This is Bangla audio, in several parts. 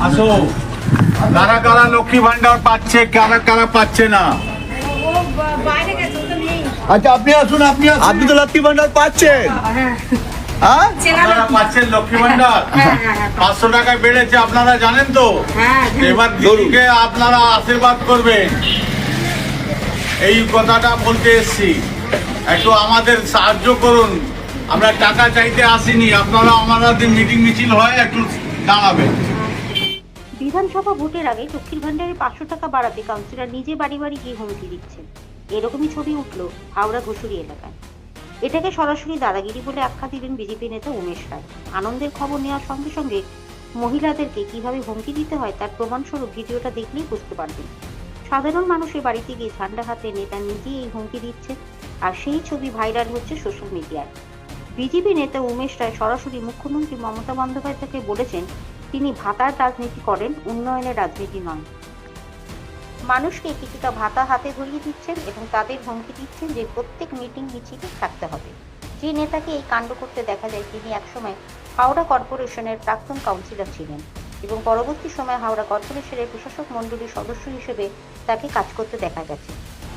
আসো। কারা কারা লক্ষ্মী ভান্ডার পাচ্ছে কারা কারা পাচ্ছে না? ও বা- বাইরে গেছে ও তো নেই আচ্ছা আপনি আসুন আপনি আপনি তো লক্ষ্মী ভান্ডার পাচ্ছেন। হ্যাঁ। হ্যাঁ। পাচ্ছেন লক্ষ্মী ভান্ডার হ্যাঁ। পাঁচশো টাকায় বেড়েছে আপনারা জানেন তো? হ্যাঁ এবার আপনারা আশীর্বাদ করবেন। এই কথাটা বলতে এসছি। একটু আমাদের সাহায্য করুন। আমরা টাকা চাইতে আসিনি আপনারা আমাদের মিটিং মিছিল হয় একটু দাঁড়াবেন। বিধানসভা ভোটের আগে লক্ষ্মীর ভান্ডারে পাঁচশো টাকা বাড়াতে কাউন্সিলর নিজে বাড়ি বাড়ি গিয়ে হুমকি দিচ্ছেন। এরকমই ছবি উঠল হাওড়া ঘুষুরি এলাকায়। এটাকে সরাসরি দাদাগিরি বলে আখ্যা দিলেন বিজেপি নেতা উমেশ রায়। আনন্দের খবর নেওয়ার সঙ্গে সঙ্গে মহিলাদেরকে কীভাবে হুমকি দিতে হয় তার প্রমাণস্বরূপ ভিডিওটা দেখলেই বুঝতে পারবেন। সাধারণ মানুষের বাড়িতে গিয়ে ঝান্ডা হাতে নেতা নিজেই এই হুমকি দিচ্ছে আর সেই ছবি ভাইরাল হচ্ছে সোশ্যাল মিডিয়ায়। বিজেপি নেতা উমেশ রায় সরাসরি মুখ্যমন্ত্রী মমতা বন্দ্যোপাধ্যায়কে বলেছেন তিনি ভাতার রাজনীতি করেন, উন্নয়নের রাজনীতি নয়। মানুষকে কিছুটা ভাতা হাতে ধরিয়ে দিচ্ছেন এবং তাদের হুমকি দিচ্ছেন যে প্রত্যেক মিটিং মিছিলে থাকতে হবে। যে নেতাকে এই কাণ্ড করতে দেখা যায়, তিনি একসময় হাওড়া কর্পোরেশনের প্রাক্তন কাউন্সিলর ছিলেন এবং পরবর্তী সময় হাওড়া কর্পোরেশনের প্রশাসক মণ্ডলীর সদস্য হিসেবে তাকে কাজ করতে দেখা গেছে।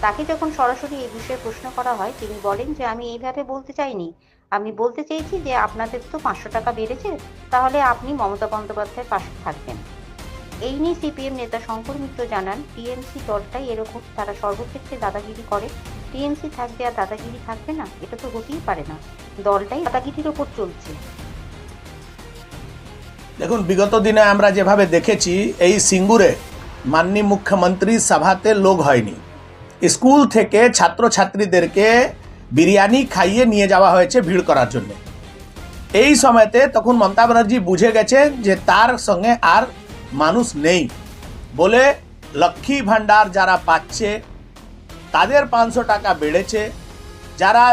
তাকে যখন সরাসরি এই বিষয়ে প্রশ্ন করা হয়, তিনি বলেন যে, আমি এইভাবে বলতে চাইনি। আমি বলতে চেয়েছি যে, আপনাদের তো পাঁচশো টাকা বেড়েছে, তাহলে আপনি মমতা বন্দ্যোপাধ্যায়ের পাশে থাকবেন। এই নিয়ে সিপিএম নেতা শঙ্কর মিত্র জানান, টিএমসি দলটাই এরকম, তারা সর্বক্ষেত্রে দাদাগিরি করে। টিএমসি থাকবে আর দাদাগিরি থাকবে না, এটা তো হতেই পারে না। দলটাই দাদাগিরির ওপর চলছে। দেখুন, বিগত দিনে আমরা যেভাবে দেখেছি, এই সিঙ্গুরে মাননীয় মুখ্যমন্ত্রী সভাতে লোক হয়নি। স্কুল থেকে ছাত্রছাত্রীদেরকে বিরিয়ানি খাইয়ে নিয়ে যাওয়া হয়েছে ভিড় করার জন্য। এই সময়তে তখন মমতা ব্যানার্জি বুঝে গেছেন যে তার সঙ্গে আর মানুষ নেই বলে লক্ষ্মী ভাণ্ডার যারা পাচ্ছে, তাদের পাঁচশো টাকা বেড়েছে। যারা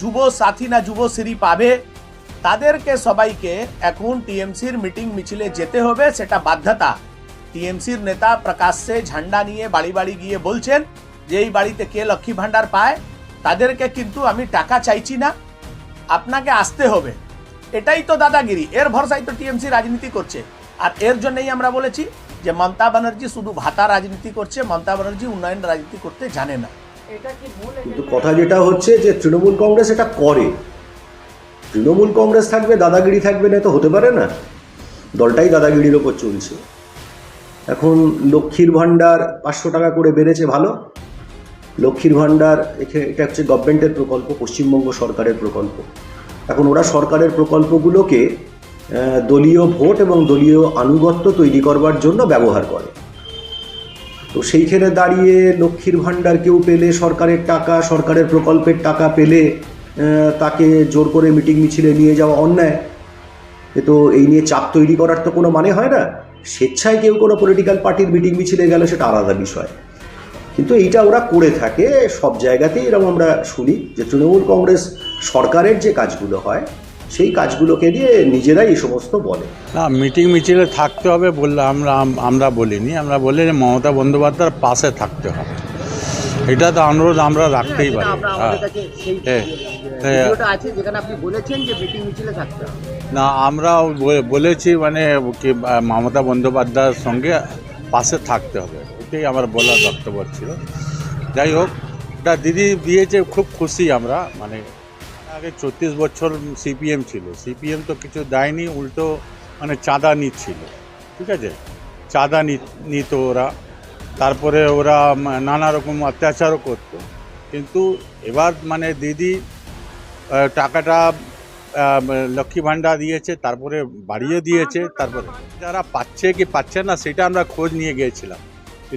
যুব সাথী না যুবশ্রী পাবে, তাদেরকে সবাইকে এখন টিএমসির মিটিং মিছিলে যেতে হবে, সেটা বাধ্যতা। টিএমসির নেতা প্রকাশ্যে ঝান্ডা নিয়ে বাড়ি বাড়ি গিয়ে বলছেন যে এই বাড়িতে কে লক্ষ্মী ভাণ্ডার পায় তাদেরকে কিন্তু আমি টাকা চাইছি না। আপনাকে আসতে হবে। এটাই তো দাদাগিরি। এর ভরসায় তো টিএমসি রাজনীতি করছে। আর এর জন্যই আমরা বলেছি যে মমতা ব্যানার্জি শুধু ভাতা রাজনীতি করছে মমতা ব্যানার্জি উন্নয়ন রাজনীতি করতে জানে না। কিন্তু কথা যেটা হচ্ছে যে তৃণমূল কংগ্রেস এটা করে। তৃণমূল কংগ্রেস থাকবে দাদাগিরি থাকবে না তো হতে পারে না। দলটাই দাদাগিরির ওপর চলছে। এখন লক্ষ্মীর ভাণ্ডার পাঁচশো টাকা করে বেড়েছে ভালো। লক্ষ্মীর ভাণ্ডার এটা হচ্ছে গভর্নমেন্টের প্রকল্প, পশ্চিমবঙ্গ সরকারের প্রকল্প। এখন ওরা সরকারের প্রকল্পগুলোকে দলীয় ভোট এবং দলীয় আনুগত্য তৈরি করবার জন্য ব্যবহার করে। তো সেইখানে দাঁড়িয়ে লক্ষ্মীর ভাণ্ডার কেউ পেলে, সরকারের টাকা, সরকারের প্রকল্পের টাকা পেলে তাকে জোর করে মিটিং মিছিলে নিয়ে যাওয়া অন্যায়। এ তো এই নিয়ে চাপ তৈরি করার তো কোনো মানে হয় না। স্বেচ্ছায় কেউ কোনো পলিটিক্যাল পার্টির মিটিং মিছিলে গেলে সেটা আলাদা বিষয়। কিন্তু এইটা ওরা করে থাকে সব জায়গাতেই এরকম আমরা শুনি যে তৃণমূল কংগ্রেস সরকারের যে কাজগুলো হয় সেই কাজগুলোকে দিয়ে নিজেরাই এই সমস্ত বলে না মিটিং মিছিলে থাকতে হবে বললে আমরা আমরা বলিনি আমরা বলি যে মমতা বন্দ্যোপাধ্যায়ের পাশে থাকতে হবে এটা তো অনুরোধ আমরা রাখতেই পারি হ্যাঁ। হ্যাঁ। হ্যাঁ। ভিডিওটা আছে যেখানে আপনি বলেছেন যে মিটিং মিছিলে থাকতে হবে না আমরা বলেছি মানে কি মমতা বন্দ্যোপাধ্যায়ের সঙ্গে পাশে থাকতে হবে এটাই আমার বলার বক্তব্য ছিল। যাই হোক এটা দিদি দিয়েছে, খুব খুশি আমরা মানে আগে চব্বিশ বছর সিপিএম ছিল। সিপিএম তো কিছু দেয়নি, উল্টো মানে চাঁদা নিচ্ছিল। ঠিক আছে? চাঁদা নিত ওরা। তারপরে ওরা নানা রকম অত্যাচারও করতো। কিন্তু এবার মানে দিদি টাকাটা লক্ষ্মী ভাণ্ডার দিয়েছে, তারপরে বাড়িয়ে দিয়েছে, তারপরে যারা পাচ্ছে কি পাচ্ছে না, সেটা আমরা খোঁজ নিয়ে গিয়েছিলাম।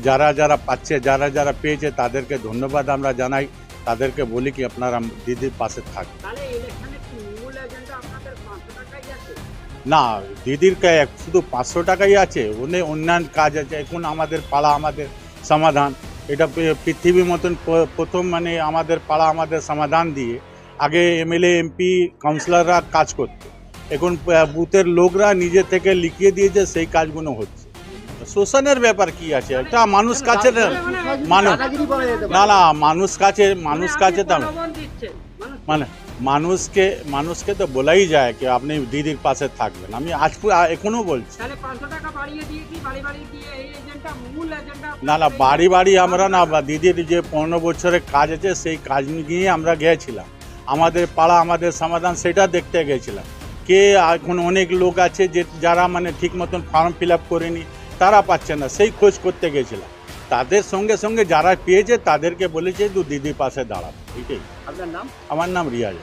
যারা যারা পাচ্ছে যারা যারা পেয়েছে তাদেরকে ধন্যবাদ আমরা জানাই। তাদেরকে বলি কি আপনারা দিদির পাশে থাকবেন তাহলে ইলেকশনে কি মূল এজেন্ডা আপনাদের পাঁচশো টাকাই আছে। না দিদির শুধু পাঁচশো টাকাই আছে। উনি অন্যান্য কাজ আছে। এখন আমাদের পাড়া আমাদের সমাধান। এটা পৃথিবীর মতন প্রথম মানে আমাদের পাড়া আমাদের সমাধান দিয়ে আগে এমএলএ এমপি কাউন্সিলররা কাজ করতো। এখন বুথের লোকরা নিজে থেকে লিখিয়ে দিয়েছে সেই কাজগুলো হচ্ছে। শোষণের ব্যাপার কি আছে? এটা মানুষ কাছে মানুষ। না না মানুষ কাছে মানুষ কাছে তো মানে মানুষকে মানুষকে তো বলাই যায় কি আপনি দিদির পাশে থাকবেন। আমি আজ পু- আ- এখনও বলছি। না না বাড়ি বাড়ি আমরা না দিদির যে পনেরো বছরের কাজ আছে সেই কাজ নিয়ে আমরা গিয়েছিলাম আমাদের পাড়া আমাদের সমাধান সেটা দেখতে গেছিলাম। কে এখন অনেক লোক আছে যে যারা মানে ঠিক মতন ফর্ম ফিল আপ করেনি তারা পাচ্ছে না সেই খোঁজ করতে গেছিলাম। তাদের সঙ্গে সঙ্গে যারা পেয়েছে তাদেরকে বলেছে দু দিদির পাশে দাঁড়াবো ঠিকই। আপনার নাম? আমার নাম রিয়াজ।